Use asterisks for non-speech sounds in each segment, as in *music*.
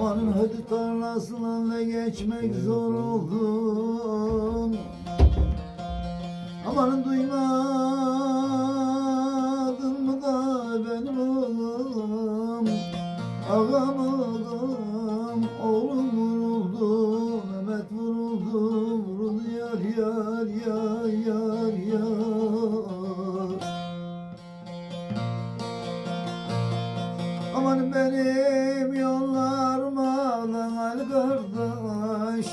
Amanın hadi tarlasından da geçmek zor oldu Amanın duymadın mı da benim oğlum? Ağam Aman benim yollarıma al kardeş.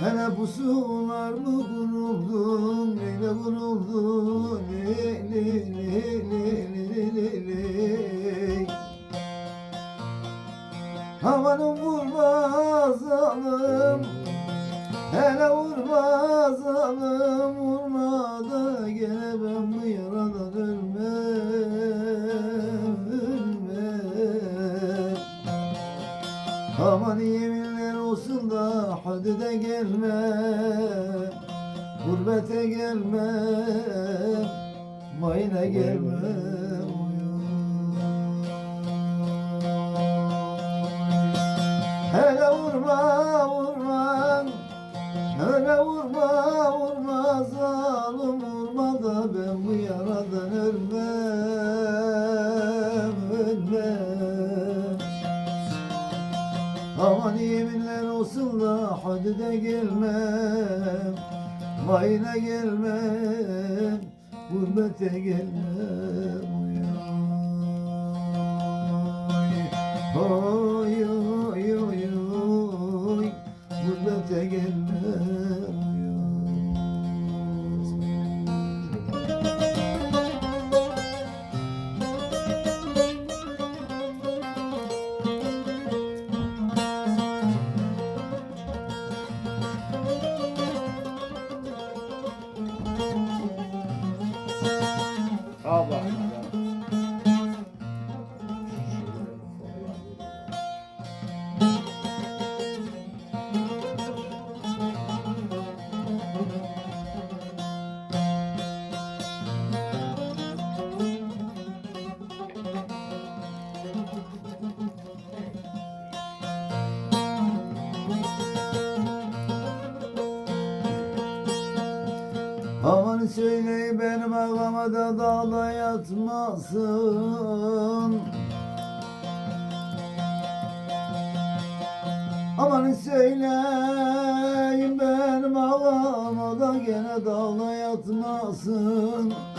Hele bu sular mı kuruldu Neyle kuruldu? Le le le le le le le Amanın vurmaz alım Hele vurmaz alım. Vurma da gene ben bu yaradan Aman yeminler olsun da hadi de gelme Gurbete gelme Mayına gelme Hele vurma vurma Hele vurma vurma zalim vurma da ben bu yaradan ölmem Aman yeminler olsun da hadi de gelmem. Mayına gelmem Gurbete gelmem. Oy oy Aman söyle benim ağama da yatmasın. Aman söyleyin benim ağama da gene dağda yatmasın. *clears throat*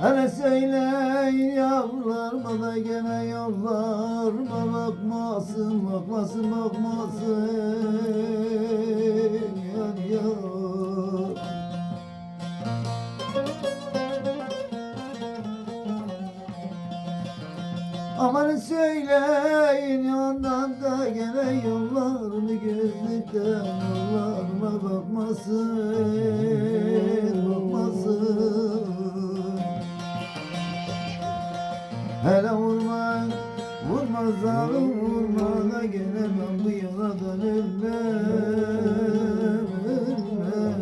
Hele söyleyin yavrularıma da gene yollarıma bakmasın Bakmasın bakmasın Aman söyleyin ondan da gene yollarını gözlükten Yollarıma bakmasın Bakmasın Hele vurma, vurma zalim vurma da gene ben bu yaradan ölmem, ölmem.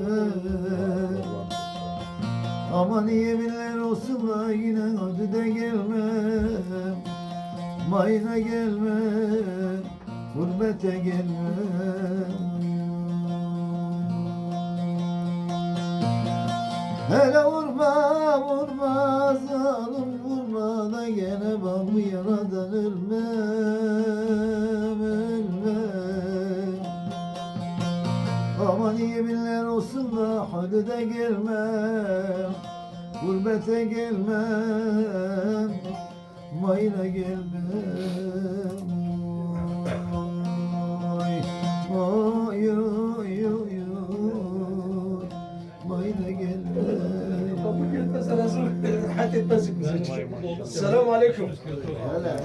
Aman yeminler olsun da yine hadi de gelmem Mayına gelmem, gurbete gelmem Hele vurma vurma zalim vurma da gene ben bu yaradan ölmem ölmem Aman yeminler olsun da hadi de gelmem Gurbete gelmem Mayına gelmem Oy oy oy oy oy Mayına gelmem Kapı gelmesen hazır. Hat etmezdik bize. Selamun aleyküm. Hele.